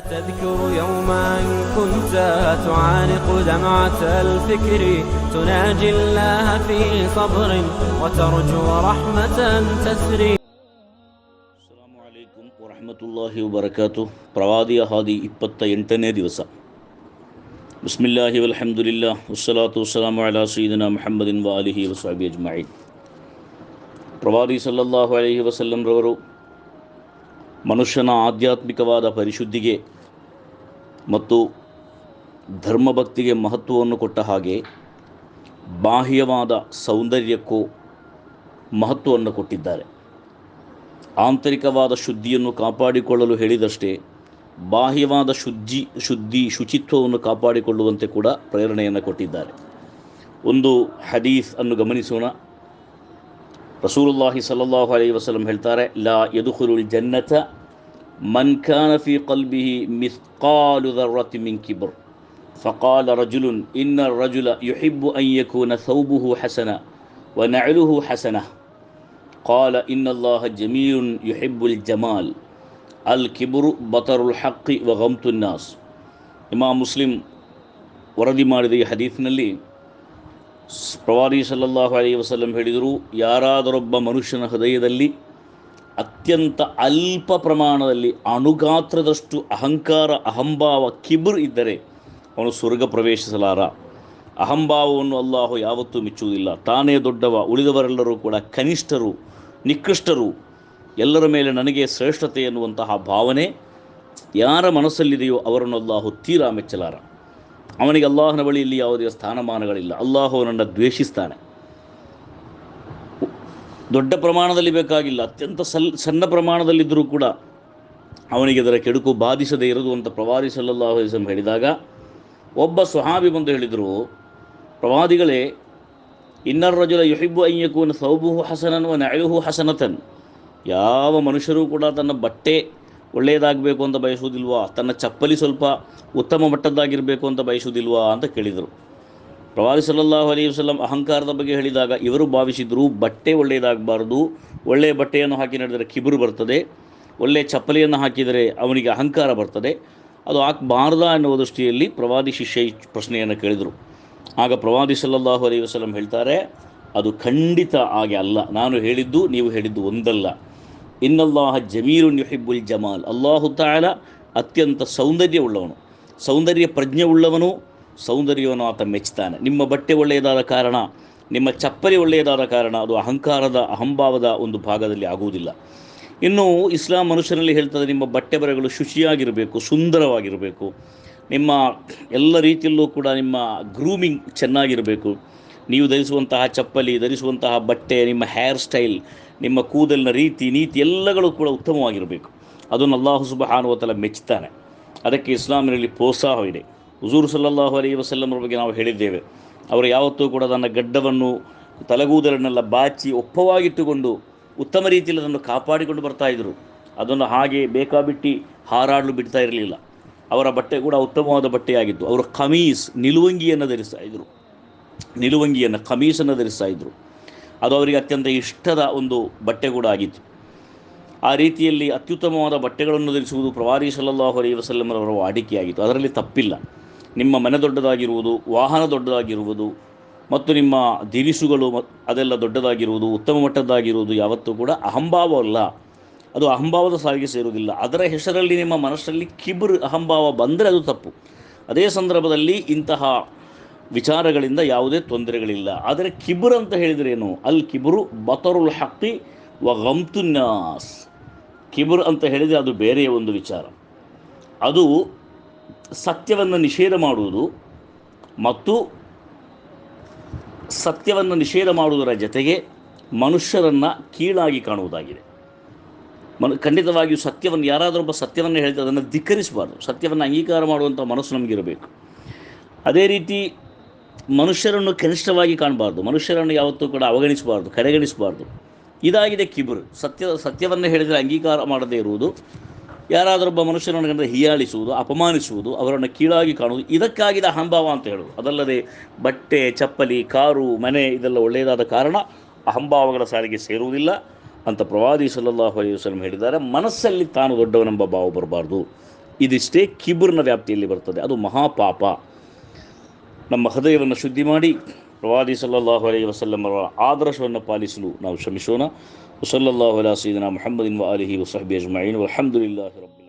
تذكر يوما كنت تعانق دمعة الفكر تناجي الله في صبر وترجو رحمة تسري ಅಸ್ಸಲಾಮು ಅಲೈಕುಂ ವರಹಮತುಲ್ಲಾಹಿ ವಬರಕಾತು ಪ್ರವಾದಿಯ ಹಾದಿ ಇಪ್ಪತ್ತ ಎಂಟನೇ ದಿವಸ ಬಿಸ್ಮಿಲ್ಲಾಹಿ ವಲ್ಹಮ್ದುಲಿಲ್ಲಾ ವಸ್ಸಲಾತು ವಸ್ಸಲಾಮು ಅಲಾ ಸೀದನ ಮುಹಮ್ಮದಿನ್ ವ ಅಲಿಹಿ ವಸಾಬಿ ಅಜ್ಮಾಯಿನ್ ಪ್ರವಾದಿ ಸಲ್ಲಲ್ಲಾಹು ಅಲೈಹಿ ವಸಲ್ಲಂರವರು ಮನುಷ್ಯನ ಆಧ್ಯಾತ್ಮಿಕವಾದ ಪರಿಶುದ್ಧಿಗೆ ಮತ್ತು ಧರ್ಮಭಕ್ತಿಗೆ ಮಹತ್ವವನ್ನು ಕೊಟ್ಟ ಹಾಗೆ ಬಾಹ್ಯವಾದ ಸೌಂದರ್ಯಕ್ಕೂ ಮಹತ್ವವನ್ನು ಕೊಟ್ಟಿದ್ದಾರೆ. ಆಂತರಿಕವಾದ ಶುದ್ಧಿಯನ್ನು ಕಾಪಾಡಿಕೊಳ್ಳಲು ಹೇಳಿದಷ್ಟೇ ಬಾಹ್ಯವಾದ ಶುದ್ಧಿ ಶುದ್ಧಿ, ಶುಚಿತ್ವವನ್ನು ಕಾಪಾಡಿಕೊಳ್ಳುವಂತೆ ಕೂಡ ಪ್ರೇರಣೆಯನ್ನು ಕೊಟ್ಟಿದ್ದಾರೆ. ಒಂದು ಹದೀಸ್ ಅನ್ನು ಗಮನಿಸೋಣ. ರಸೂಲುಲ್ಲಾಹಿ ಸಲ್ಲಲ್ಲಾಹು ಅಲೈಹಿ ವಸಲ್ಲಂ ಹೇಳ್ತಾರೆ ಲಾ ಯದುಖುಲುಲ್ ಜನ್ನತ ಮನ್ ಕಾನ ಫಿ ಕಲ್ಬಿಹಿ ಮಿಸ್ಕಾಲು ದರ್ರತಿ ಮಿನ್ ಕಿಬರ್ فقال رجل إن الرجل يحب أن يكون ثوبه حسنا ونعله حسنه قال إن الله جميل يحب الجمال الكبر بطر الحق وغمط الناس ಇಮಾಮ್ ಮುಸ್ಲಿಂ ವರದಿ ಮಾಡಿದ ಈ ಹದೀಫ್ನಲ್ಲಿ ಪ್ರವಾದಿ ಸಲ್ಲಲ್ಲಾಹು ಅಲೈಹಿ ವಸಲ್ಲಂ ಹೇಳಿದರು, ಯಾರಾದರೊಬ್ಬ ಮನುಷ್ಯನ ಹೃದಯದಲ್ಲಿ ಅತ್ಯಂತ ಅಲ್ಪ ಪ್ರಮಾಣದಲ್ಲಿ ಅಣುಗಾತ್ರದಷ್ಟು ಅಹಂಕಾರ, ಅಹಂಭಾವ, ಕಿಬುರ್ ಇದ್ದರೆ ಅವನು ಸ್ವರ್ಗ ಪ್ರವೇಶಿಸಲಾರ. ಅಹಂಭಾವವನ್ನು ಅಲ್ಲಾಹು ಯಾವತ್ತೂ ಮೆಚ್ಚುವುದಿಲ್ಲ. ತಾನೇ ದೊಡ್ಡವ, ಉಳಿದವರೆಲ್ಲರೂ ಕೂಡ ಕನಿಷ್ಠರು, ನಿಕೃಷ್ಟರು, ಎಲ್ಲರ ಮೇಲೆ ನನಗೆ ಶ್ರೇಷ್ಠತೆ ಎನ್ನುವಂತಹ ಭಾವನೆ ಯಾರ ಮನಸ್ಸಲ್ಲಿದೆಯೋ ಅವರನ್ನು ಅಲ್ಲಾಹು ತೀರಾ ಮೆಚ್ಚಲಾರ. ಅವನಿಗೆ ಅಲ್ಲಾಹನ ಬಳಿ ಇಲ್ಲಿ ಯಾವುದೇ ಸ್ಥಾನಮಾನಗಳಿಲ್ಲ. ಅಲ್ಲಾಹು ಅವನನ್ನು ದ್ವೇಷಿಸ್ತಾನೆ. ದೊಡ್ಡ ಪ್ರಮಾಣದಲ್ಲಿ ಬೇಕಾಗಿಲ್ಲ. ಅತ್ಯಂತ ಸಲ್, ಸಣ್ಣ ಪ್ರಮಾಣದಲ್ಲಿದ್ದರೂ ಕೂಡ ಅವನಿಗೆ ಅದರ ಕೆಡುಕು ಬಾಧಿಸದೇ ಇರದು ಅಂತ ಪ್ರವಾದಿ ಸಲ್ಲಲ್ಲಾಹು ಅಲೈಹಿ ವಸಲ್ಲಂ ಹೇಳಿದಾಗ, ಒಬ್ಬ ಸ್ವಹಾಬಿ ಬಂದು ಹೇಳಿದರು, ಪ್ರವಾದಿಗಳೇ, ಇನ್ನರ್ ರಜುಲ ಯುಹಿಬ್ಬು ಅಯ್ಯಕೂನ ಸೌಬುಹು ಹಸನನ್ ವ ಹಸನತನ್. ಯಾವ ಮನುಷ್ಯರೂ ಕೂಡ ತನ್ನ ಬಟ್ಟೆ ಒಳ್ಳೆಯದಾಗಬೇಕು ಅಂತ ಬಯಸುವುದಿಲ್ವಾ? ತನ್ನ ಚಪ್ಪಲಿ ಸ್ವಲ್ಪ ಉತ್ತಮ ಮಟ್ಟದ್ದಾಗಿರಬೇಕು ಅಂತ ಬಯಸುವುದಿಲ್ವಾ ಅಂತ ಕೇಳಿದರು. ಪ್ರವಾದಿ ಸಲ್ಲಲ್ಲಾಹು ಅಲೈಹಿ ವಸಲ್ಲಂ ಅಹಂಕಾರದ ಬಗ್ಗೆ ಹೇಳಿದಾಗ ಇವರು ಭಾವಿಸಿದರು, ಬಟ್ಟೆ ಒಳ್ಳೆಯದಾಗಬಾರ್ದು, ಒಳ್ಳೆಯ ಬಟ್ಟೆಯನ್ನು ಹಾಕಿ ನಡೆದರೆ ಕಿಬುರು ಬರ್ತದೆ, ಒಳ್ಳೆಯ ಚಪ್ಪಲಿಯನ್ನು ಹಾಕಿದರೆ ಅವನಿಗೆ ಅಹಂಕಾರ ಬರ್ತದೆ. ಅದು ಹಾಕಬಾರ್ದ ಎನ್ನುವ ದೃಷ್ಟಿಯಲ್ಲಿ ಪ್ರವಾದಿ ಶಿಷ್ಯ ಪ್ರಶ್ನೆಯನ್ನು ಕೇಳಿದರು. ಆಗ ಪ್ರವಾದಿ ಸಲ್ಲಲ್ಲಾಹು ಅಲೈಹಿ ವಸಲ್ಲಂ ಹೇಳ್ತಾರೆ, ಅದು ಖಂಡಿತ ಹಾಗೆ ಅಲ್ಲ. ನಾನು ಹೇಳಿದ್ದು, ನೀವು ಹೇಳಿದ್ದು ಒಂದಲ್ಲ. ಇನ್ನಲ್ಲಾಹ ಜಮೀರುನ್ ಯುಹಿಬ್ಬುಲ್ ಜಮಾಲ್ ಅಲ್ಲಾಹು ತಾಲ ಅತ್ಯಂತ ಸೌಂದರ್ಯವುಳ್ಳವನು ಸೌಂದರ್ಯ ಪ್ರಜ್ಞೆ ಉಳ್ಳವನು ಸೌಂದರ್ಯವನ್ನು ಆತ ಮೆಚ್ಚುತ್ತಾನೆ ನಿಮ್ಮ ಬಟ್ಟೆ ಒಳ್ಳೆಯದಾದ ಕಾರಣ ನಿಮ್ಮ ಚಪ್ಪಲಿ ಒಳ್ಳೆಯದಾದ ಕಾರಣ ಅದು ಅಹಂಕಾರದ ಅಹಂಭಾವದ ಒಂದು ಭಾಗದಲ್ಲಿ ಆಗುವುದಿಲ್ಲ ಇನ್ನು ಇಸ್ಲಾಂ ಮನುಷ್ಯನಲ್ಲಿ ಹೇಳ್ತದೆ ನಿಮ್ಮ ಬಟ್ಟೆ ಬರೆಗಳು ಶುಚಿಯಾಗಿರಬೇಕು ಸುಂದರವಾಗಿರಬೇಕು ನಿಮ್ಮ ಎಲ್ಲ ರೀತಿಯಲ್ಲೂ ಕೂಡ ನಿಮ್ಮ ಗ್ರೂಮಿಂಗ್ ಚೆನ್ನಾಗಿರಬೇಕು ನೀವು ಧರಿಸುವಂತಹ ಚಪ್ಪಲಿ, ಧರಿಸುವಂತಹ ಬಟ್ಟೆ, ನಿಮ್ಮ ಹೇರ್ ಸ್ಟೈಲ್ ನಿಮ್ಮ ಕೂದಲಿನ ರೀತಿ, ನೀತಿ ಎಲ್ಲಗಳು ಕೂಡ ಉತ್ತಮವಾಗಿರಬೇಕು. ಅದನ್ನು ಅಲ್ಲಾಹು ಸುಬಹಾನುವತಲ ಮೆಚ್ಚುತ್ತಾನೆ ಅದಕ್ಕೆ ಇಸ್ಲಾಮಿನಲ್ಲಿ ಪ್ರೋತ್ಸಾಹವಿದೆ ಹುಜೂರು ಸಲ್ಲಲ್ಲಾಹು ಅಲೈಹಿ ವಸಲ್ಲಮರ ಬಗ್ಗೆ ನಾವು ಹೇಳಿದ್ದೇವೆ. ಅವರು ಯಾವತ್ತೂ ಕೂಡ ತನ್ನ ಗಡ್ಡವನ್ನು, ತಲೆಗೂದಲನ್ನೆಲ್ಲ ಬಾಚಿ, ಒಪ್ಪವಾಗಿಟ್ಟುಕೊಂಡು ಉತ್ತಮ ರೀತಿಯಲ್ಲಿ ಅದನ್ನು ಕಾಪಾಡಿಕೊಂಡು ಬರ್ತಾ ಇದ್ದರು ಅದನ್ನು ಹಾಗೆ ಬೇಕಾಬಿಟ್ಟಿ ಹಾರಾಡಲು ಬಿಡ್ತಾ ಇರಲಿಲ್ಲ. ಅವರ ಬಟ್ಟೆ ಕೂಡ ಉತ್ತಮವಾದ ಬಟ್ಟೆಯಾಗಿತ್ತು. ಅವರು ಕಮೀಸ್, ನಿಲುವಂಗಿಯನ್ನು ಧರಿಸ್ತಾ ಇದ್ದರು ನಿಲುವಂಗಿಯನ್ನು ಕಮೀಸನ್ನು ಧರಿಸ್ತಾ ಇದ್ದರು ಅದು ಅವರಿಗೆ ಅತ್ಯಂತ ಇಷ್ಟದ ಒಂದು ಬಟ್ಟೆ ಕೂಡ ಆಗಿತ್ತು. ಆ ರೀತಿಯಲ್ಲಿ ಅತ್ಯುತ್ತಮವಾದ ಬಟ್ಟೆಗಳನ್ನು ಧರಿಸುವುದು ಪ್ರವಾದಿ ಸಲ್ಲಲ್ಲಾಹು ಅಲೈಹಿ ವಸಲ್ಲಮರವರ ವಾಡಿಕೆಯಾಗಿತ್ತು. ಅದರಲ್ಲಿ ತಪ್ಪಿಲ್ಲ. ನಿಮ್ಮ ಮನೆ ದೊಡ್ಡದಾಗಿರುವುದು, ವಾಹನ ದೊಡ್ಡದಾಗಿರುವುದು, ಮತ್ತು ನಿಮ್ಮ ದಿರಿಸುಗಳು ಅದೆಲ್ಲ ದೊಡ್ಡದಾಗಿರುವುದು, ಉತ್ತಮ ಮಟ್ಟದ್ದಾಗಿರುವುದು ಯಾವತ್ತೂ ಕೂಡ ಅಹಂಭಾವವಲ್ಲ ಅದು ಅಹಂಭಾವದ ಸಾಲಿಗೆ ಸೇರುವುದಿಲ್ಲ. ಅದರ ಹೆಸರಲ್ಲಿ ನಿಮ್ಮ ಮನಸ್ಸಲ್ಲಿ ಕಿಬುರು, ಅಹಂಭಾವ ಬಂದರೆ ಅದು ತಪ್ಪು. ಅದೇ ಸಂದರ್ಭದಲ್ಲಿ ಇಂತಹ ವಿಚಾರಗಳಿಂದ ಯಾವುದೇ ತೊಂದರೆಗಳಿಲ್ಲ. ಆದರೆ ಕಿಬುರ್ ಅಂತ ಹೇಳಿದರೆ ಏನು ಅಲ್ ಕಿಬುರು ಬತರುಲ್ ಹಕ್ಕಿ ವ ಗಮ್ತುನ್ಯಾಸ್ ಕಿಬುರ್ ಅಂತ ಹೇಳಿದರೆ ಅದು ಬೇರೆಯ ಒಂದು ವಿಚಾರ. ಅದು ಸತ್ಯವನ್ನು ನಿಷೇಧ ಮಾಡುವುದು ಮತ್ತು ಸತ್ಯವನ್ನು ನಿಷೇಧ ಮಾಡುವುದರ ಜೊತೆಗೆ ಮನುಷ್ಯರನ್ನು ಕೀಳಾಗಿ ಕಾಣುವುದಾಗಿದೆ. ಮನು ಖಂಡಿತವಾಗಿಯೂ ಸತ್ಯವನ್ನು ಯಾರಾದರೊಬ್ಬ ಸತ್ಯವನ್ನು ಹೇಳಿದ್ರೆ ಅದನ್ನು ಧಿಕ್ಕರಿಸಬಾರ್ದು. ಸತ್ಯವನ್ನು ಅಂಗೀಕಾರ ಮಾಡುವಂಥ ಮನಸ್ಸು ನಮಗಿರಬೇಕು. ಅದೇ ರೀತಿ ಮನುಷ್ಯರನ್ನು ಕನಿಷ್ಠವಾಗಿ ಕಾಣಬಾರ್ದು, ಮನುಷ್ಯರನ್ನು ಯಾವತ್ತೂ ಕೂಡ ಅವಗಣಿಸಬಾರ್ದು, ಕಡೆಗಣಿಸಬಾರ್ದು. ಇದಾಗಿದೆ ಕಿಬುರು. ಸತ್ಯ, ಸತ್ಯವನ್ನು ಹೇಳಿದರೆ ಅಂಗೀಕಾರ ಮಾಡದೇ ಇರುವುದು. ಯಾರಾದರೊಬ್ಬ ಮನುಷ್ಯನನ್ನು ಕಂಡರೆ ಹೀಯಾಳಿಸುವುದು, ಅಪಮಾನಿಸುವುದು, ಅವರನ್ನು ಕೀಳಾಗಿ ಕಾಣುವುದು ಇದಕ್ಕಾಗಿದೆ ಅಹಂಭಾವ ಅಂತ ಹೇಳೋದು ಅದಲ್ಲದೆ ಬಟ್ಟೆ, ಚಪ್ಪಲಿ, ಕಾರು, ಮನೆ ಇದೆಲ್ಲ ಒಳ್ಳೆಯದಾದ ಕಾರಣ ಅಹಂಭಾವಗಳ ಸಾಲಿಗೆ ಸೇರುವುದಿಲ್ಲ ಅಂತ ಪ್ರವಾದಿ ಸಲ್ಲಲ್ಲಾಹು ಅಲೈಹಿ ವಸಲ್ಲಂ ಹೇಳಿದ್ದಾರೆ. ಮನಸ್ಸಲ್ಲಿ ತಾನು ದೊಡ್ಡವನೆಂಬ ಭಾವ ಬರಬಾರ್ದು. ಇದಿಷ್ಟೇ ಕಿಬುರ್ನ ವ್ಯಾಪ್ತಿಯಲ್ಲಿ ಬರ್ತದೆ. ಅದು ಮಹಾಪಾಪ. ನಮ್ಮ ಹೃದಯವನ್ನು ಶುದ್ಧಿ ಮಾಡಿ ಪ್ರವಾದಿ ಸಲ್ಲಲ್ಲಾಹು ಅಲೈಹಿ ವಸಲ್ಲಮರ ಆದರ್ಶವನ್ನು ಪಾಲಿಸಲು ನಾವು ಶ್ರಮಿಸೋಣ. ವಸಲ್ಲಲ್ಲಾಹು ಅಲಾ ಸೀದನ ಮುಹಮ್ಮದಿನ್ ಅಲಿಹಿ ವಸಹಬಿ ಅಜ್ಮಾಯಿನ್. ವಲ್ಹಮ್ದುಲಿಲ್ಲಾಹಿ ರಬ್ಬಿಲ್